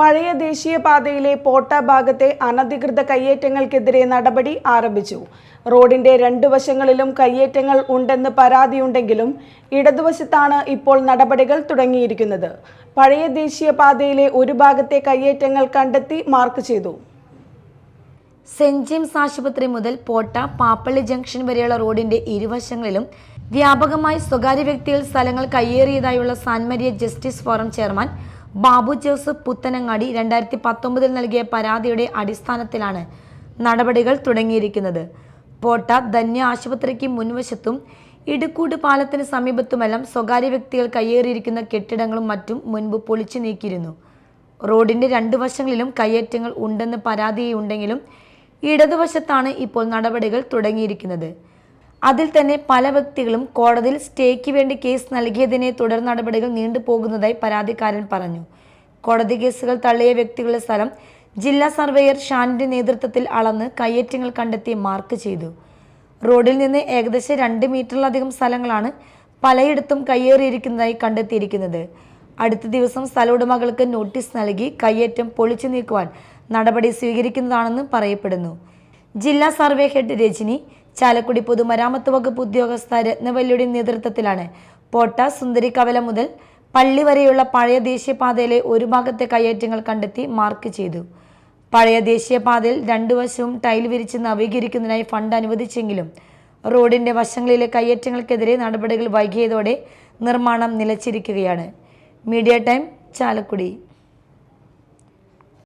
പഴയ ദേശീയപാതയിലെ പോട്ട ഭാഗത്തെ അനധികൃത കയ്യേറ്റങ്ങൾക്കെതിരെ നടപടി ആരംഭിച്ചു. റോഡിന്റെ രണ്ടു വശങ്ങളിലും കയ്യേറ്റങ്ങൾ ഉണ്ടെന്ന് പരാതിയുണ്ടെങ്കിലും ഇടതുവശത്താണ് ഇപ്പോൾ നടപടികൾ തുടങ്ങിയിരിക്കുന്നത്. പഴയ ദേശീയപാതയിലെ ഒരു ഭാഗത്തെ കയ്യേറ്റങ്ങൾ കണ്ടെത്തി മാർക്ക് ചെയ്തു. സെന്റ് ജെയിംസ് ആശുപത്രി മുതൽ പോട്ട പാപ്പള്ളി ജംഗ്ഷൻ വരെയുള്ള റോഡിന്റെ ഇരുവശങ്ങളിലും വ്യാപകമായി സ്വകാര്യ വ്യക്തികൾ സ്ഥലങ്ങൾ കയ്യേറിയതായുള്ള Sanmaria justice forum chairman Babu Joseph Puthanangadi രണ്ടായിരത്തി പത്തൊമ്പതിൽ നൽകിയ പരാതിയുടെ അടിസ്ഥാനത്തിലാണ് നടപടികൾ തുടങ്ങിയിരിക്കുന്നത്. പോട്ട ധന്യ ആശുപത്രിക്ക് മുൻവശത്തും ഇടുക്കൂട് പാലത്തിന് സമീപത്തുമെല്ലാം സ്വകാര്യ വ്യക്തികൾ കയ്യേറിയിരിക്കുന്ന കെട്ടിടങ്ങളും മറ്റും മുൻപ് പൊളിച്ചു നീക്കിയിരുന്നു. റോഡിന്റെ രണ്ടു വശങ്ങളിലും കയ്യേറ്റങ്ങൾ ഉണ്ടെന്ന് പരാതിയുണ്ടെങ്കിലും ഇടതുവശത്താണ് ഇപ്പോൾ നടപടികൾ തുടങ്ങിയിരിക്കുന്നത്. അതിൽ തന്നെ പല വ്യക്തികളും കോടതിയിൽ സ്റ്റേക്ക് വേണ്ടി കേസ് നൽകിയതിനെ തുടർ നടപടികൾ നീണ്ടുപോകുന്നതായി പരാതിക്കാരൻ പറഞ്ഞു. കോടതി കേസുകൾ തള്ളിയ വ്യക്തികളുടെ സ്ഥലം ജില്ലാ സർവേയർ ഷാനിന്റെ നേതൃത്വത്തിൽ അളന്ന് കയ്യേറ്റങ്ങൾ കണ്ടെത്തി മാർക്ക് ചെയ്തു. റോഡിൽ നിന്ന് ഏകദേശം രണ്ട് മീറ്ററിലധികം സ്ഥലങ്ങളാണ് പലയിടത്തും കയ്യേറിയിരിക്കുന്നതായി കണ്ടെത്തിയിരിക്കുന്നത്. അടുത്ത ദിവസം സ്ഥല ഉടമകൾക്ക് നോട്ടീസ് നൽകി കയ്യേറ്റം പൊളിച്ചു നീക്കുവാൻ നടപടി സ്വീകരിക്കുന്നതാണെന്ന് പറയപ്പെടുന്നു. ജില്ലാ സർവേ ഹെഡ് രജനി ചാലക്കുടി പൊതുമരാമത്ത് വകുപ്പ് ഉദ്യോഗസ്ഥ രത്നവല്ലിയുടെ നേതൃത്വത്തിലാണ്. പോട്ട സുന്ദരി കവല മുതൽ പള്ളി വരെയുള്ള പഴയ ദേശീയപാതയിലെ ഒരു ഭാഗത്തെ കയ്യേറ്റങ്ങൾ കണ്ടെത്തി മാർക്ക് ചെയ്തു. പഴയ ദേശീയപാതയിൽ രണ്ടു വശവും ടൈൽ വിരിച്ച് നവീകരിക്കുന്നതിനായി ഫണ്ട് അനുവദിച്ചെങ്കിലും റോഡിന്റെ വശങ്ങളിലെ കയ്യേറ്റങ്ങൾക്കെതിരെ നടപടികൾ വൈകിയതോടെ നിർമ്മാണം നിലച്ചിരിക്കുകയാണ്. Media time Chalakudy.